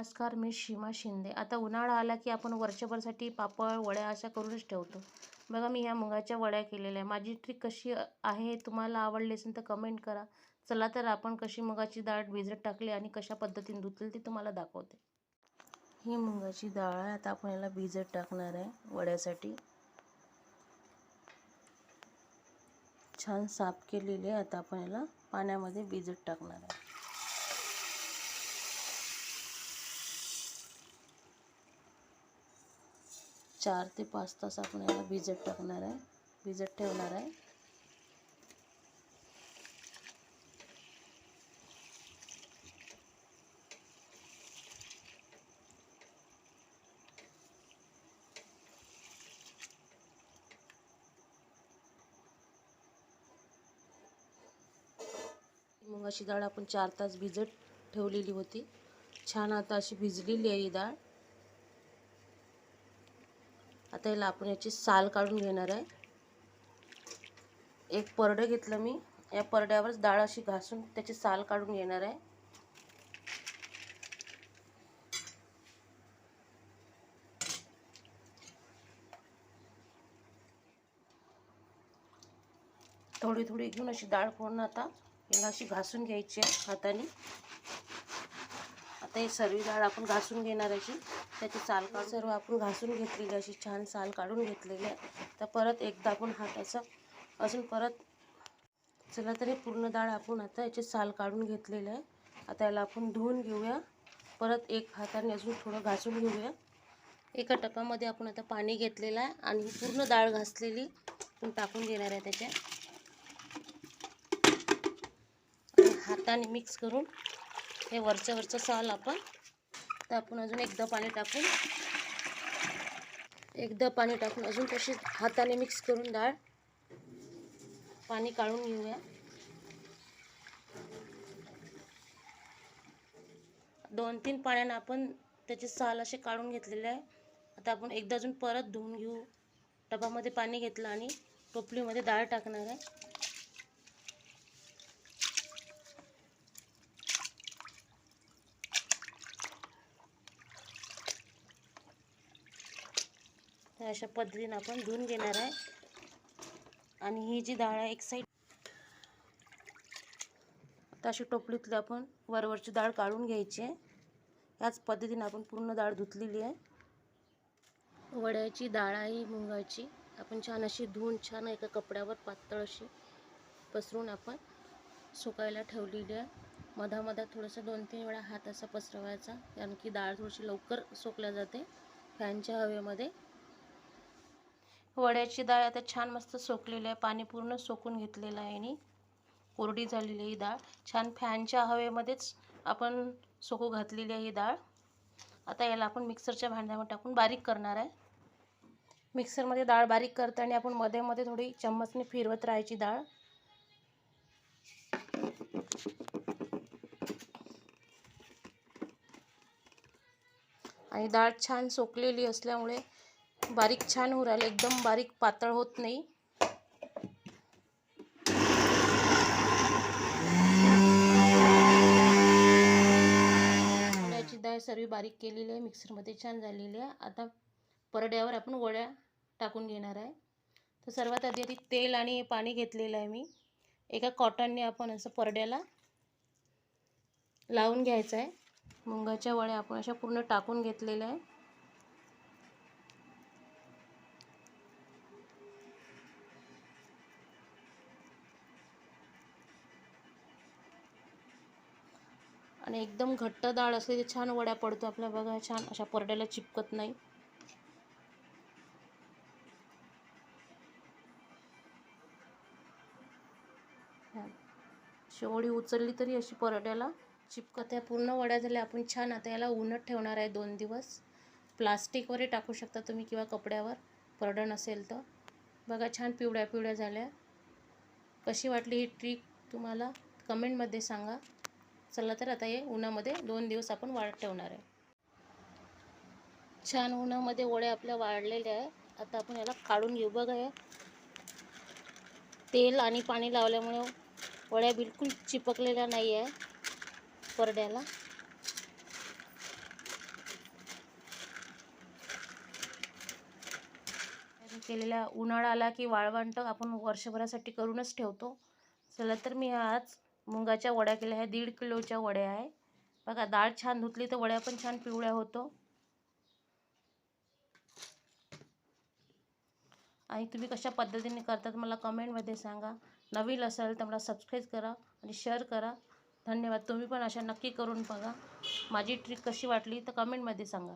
नमस्कार मी सीमा शिंदे. आता उन्हाळा आला की आपण वर्षभरसाठी पापड वड्या अशा करूनच ठेवतो. बघा मी ह्या मुगाच्या वड्या केलेल्या आहे माझी ट्रिक कशी आहे तुम्हाला आवडली असेल तर कमेंट करा. चला तर आपण कशी मुगाची डाळ भिजत टाकली आणि कशा पद्धतीने धुतली ती तुम्हाला दाखवते. ही मुगाची डाळ आहे. आता आपण याला भिजत टाकणार आहे वड्यासाठी. छान साफ केलेली आहे. आता आपण याला पाण्यामध्ये भिजत टाकणार आहे. चार ते पाच तास आपण याला भिजत टाकणार आहे. भिजत ठेवणार आहे. मुगाची डाळ आपण चार तास भिजत ठेवलेली होती. छान आता अशी भिजलेली आहे ही डाळ. आता याला आपण याची साल काढून घेणार आहे. एक परडं घेतलं मी. या परड्यावरच डाळ अशी घासून त्याची साल काढून घेणार आहे. थोडी थोडी घेऊन अशी डाळ पूर्ण आता याला अशी घासून घ्यायची आहे हाताने. आता ही सर्व डाळ आपण घासून घेणार अशी. त्याची साल काढून सर्व आपण घासून घेतलेली अशी छान साल काढून घेतलेली आहे. तर परत एकदा आपण हाताचा अजून परत चला तर हे पूर्ण डाळ आपण आता याची साल काढून घेतलेलं आहे. आता याला आपण धुवून घेऊया. परत एक हाताने अजून थोडं घासून घेऊया. एका टपामध्ये आपण आता पाणी घेतलेलं आहे आणि पूर्ण डाळ घासलेली आपण टाकून घेणार आहे त्याच्या. हाताने मिक्स करून हे वरचं वरचं साल आपण. तर आपण अजून एकदा पाणी टाकून एकदा पाणी टाकून अजून तशी हाताने मिक्स करून डाळ पाणी काढून घेऊया. दोन तीन पाण्यानं आपण त्याचे साल असे काढून घेतलेले आहे. आता आपण एकदा अजून परत धुवून घेऊ. टबामध्ये पाणी घेतलं आणि टोपलीमध्ये डाळ टाकणार आहे. अशा पद्धतीने आपण धुवून घेणार आहे. आणि ही जी डाळ आहे एक साईड आता अशी टोपलीतली आपण वरवरची डाळ काढून घ्यायची आहे. याच पद्धतीने आपण पूर्ण डाळ धुतलेली आहे. वड्याची डाळ आहे मुंगाची. आपण छान अशी धुवून छान एका कपड्यावर पातळ अशी पसरून आपण सुकायला ठेवलेली आहे. मधामधात थोडंसं दोन तीन वेळा हात असा पसरवायचा. कारण की डाळ थोडीशी लवकर सोकल्या जाते फॅनच्या हवेमध्ये. वड्याची डाळ आता छान मस्त सोकलेली आहे. पाणी पूर्ण सोकून घेतलेलं आहे आणि कोरडी झालेली ही डाळ. छान फॅनच्या हवेमध्येच आपण सोकू घातलेली आहे ही डाळ. आता याला आपण मिक्सरच्या भांड्यामध्ये टाकून बारीक करणार आहे. मिक्सरमध्ये डाळ बारीक करताना आपण मध्ये मध्ये थोडी चम्मचने फिरवत राहायची डाळ. आणि डाळ छान सोकलेली असल्यामुळे बारीक छान होऊ राहिलं. एकदम बारीक पातळ होत नाही. वड्याची डाळ सर्व बारीक केलेली आहे. मिक्सरमध्ये छान झालेली आहे. आता परड्यावर आपण वड्या टाकून घेणार आहे. तर सर्वात आधी आधी तेल आणि पाणी घेतलेलं आहे मी. एका कॉटनने आपण असं परड्याला लावून घ्यायचं आहे. मुंगाच्या वड्या आपण अशा पूर्ण टाकून घेतलेल्या आहे आणि एकदम घट्ट डाळ असली तर छान वड्या पडतो आपल्या बघा छान. अशा परड्याला चिपकत नाही. शेवडी उचलली तरी अशी परड्याला चिपकत. आहे पूर्ण वड्या झाल्या आपण छान. आता याला उन्हात ठेवणार आहे दोन दिवस. प्लास्टिकवरही टाकू शकता तुम्ही किंवा कपड्यावर परडं नसेल तर. बघा छान पिवळ्या पिवळ्या झाल्या. कशी वाटली ही ट्रिक तुम्हाला? कमेंटमध्ये सांगा. चला तर आता हे उन्हामध्ये दोन दिवस आपण वाळत ठेवणार आहे. छान उन्हामध्ये वड्या आपल्या वाळलेल्या आहे आता आपण याला काढून घेऊ. बघा तेल आणि पाणी लावल्यामुळे वड्या बिलकुल चिपकलेल्या नाही आहे परड्याला. केलेला उन्हाळा आला की वाळवंट आपण वर्षभरासाठी करूनच ठेवतो. चला तर मी आज मुंगाच्या वड्या केल्या आहे दीड किलोच्या वड्या आहे. बघा डाळ छान धुतली तर वड्या पण छान पिवळ्या होतो. आणि तुम्ही कशा पद्धतीने करतात मला कमेंटमध्ये सांगा. नवीन असेल तर मला सबस्क्राईब करा आणि शेअर करा. धन्यवाद. तुम्ही पण अशा नक्की करून बघा. माझी ट्रिक कशी वाटली तर कमेंटमध्ये सांगा.